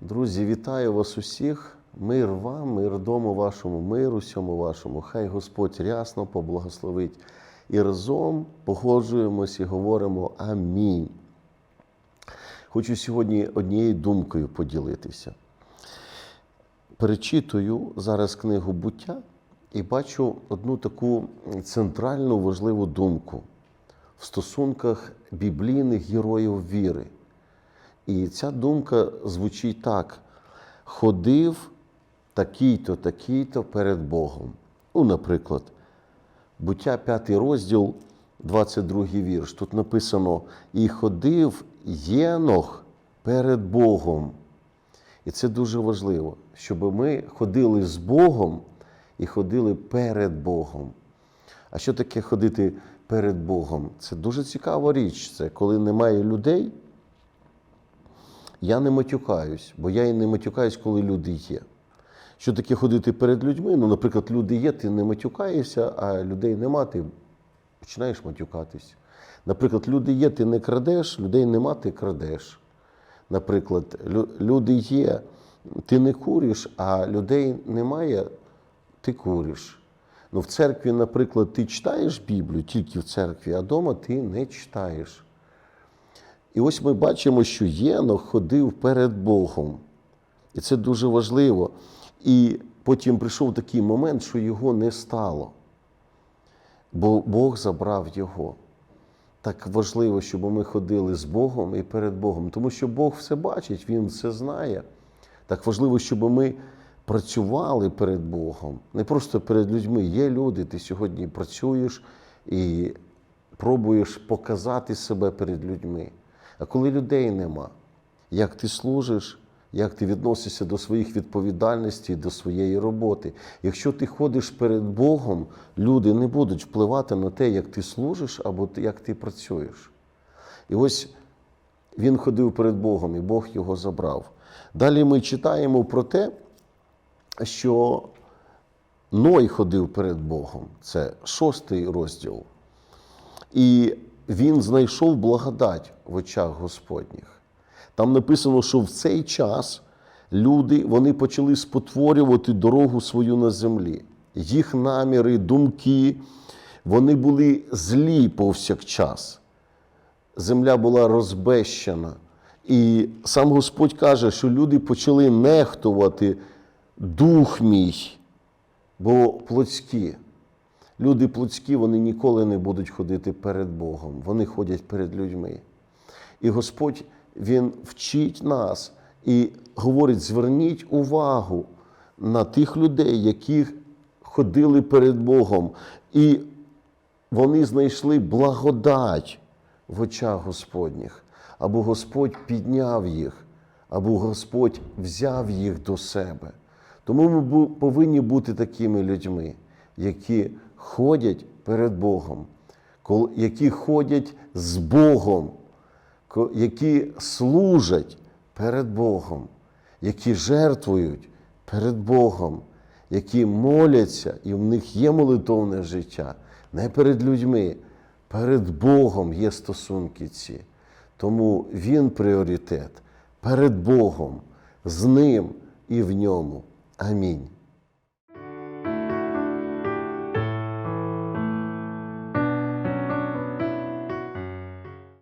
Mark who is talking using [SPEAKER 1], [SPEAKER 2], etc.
[SPEAKER 1] Друзі, вітаю вас усіх. Мир вам, мир дому вашому, миру всьому вашому. Хай Господь рясно поблагословить. І разом погоджуємось і говоримо Амінь. Хочу сьогодні однією думкою поділитися. Перечитую зараз книгу буття і бачу одну таку центральну важливу думку в стосунках біблійних героїв віри. І ця думка звучить так: ходив такий-то, такий-то перед Богом. Ну, наприклад, буття 5 розділ, 22 вірш. Тут написано: І ходив Єнох перед Богом. І це дуже важливо, щоб ми ходили з Богом і ходили перед Богом. А що таке ходити перед Богом? Це дуже цікава річ. Це коли немає людей. Я не матюкаюсь, бо я і не матюкаюсь, коли люди є. Що таке ходити перед людьми? Ну, наприклад, люди є, ти не матюкаєшся, а людей нема, ти починаєш матюкатись. Наприклад, люди є, ти не крадеш, людей нема, ти крадеш. Наприклад, лю- люди є, ти не куриш, а людей немає, ти куриш. Ну, в церкві, наприклад, ти читаєш Біблію тільки в церкві, а вдома ти не читаєш. І ось ми бачимо, що Єнох ходив перед Богом. І це дуже важливо. І потім прийшов такий момент, що його не стало. Бо Бог забрав його. Так важливо, щоб ми ходили з Богом і перед Богом, тому що Бог все бачить, Він все знає. Так важливо, щоб ми працювали перед Богом, не просто перед людьми. Є люди, ти сьогодні працюєш і пробуєш показати себе перед людьми. А коли людей нема, як ти служиш, як ти відносишся до своїх відповідальностей, до своєї роботи. Якщо ти ходиш перед Богом, люди не будуть впливати на те, як ти служиш або як ти працюєш. І ось він ходив перед Богом, і Бог його забрав. Далі ми читаємо про те, що Ной ходив перед Богом. Це шостий розділ. І він знайшов благодать в очах Господніх. Там написано, що в цей час люди вони почали спотворювати дорогу свою на землі. Їх наміри, думки, вони були злі повсякчас. Земля була розбещена. І сам Господь каже, що люди почали нехтувати дух мій, бо плотські. Люди плотські, вони ніколи не будуть ходити перед Богом, вони ходять перед людьми. І Господь Він вчить нас і говорить: зверніть увагу на тих людей, які ходили перед Богом, і вони знайшли благодать в очах Господніх, або Господь підняв їх, або Господь взяв їх до себе. Тому ми повинні бути такими людьми, які ходять перед Богом, які ходять з Богом, які служать перед Богом, які жертвують перед Богом, які моляться, і в них є молитовне життя, не перед людьми, перед Богом є стосунки ці. Тому Він пріоритет перед Богом, з Ним і в ньому. Амінь.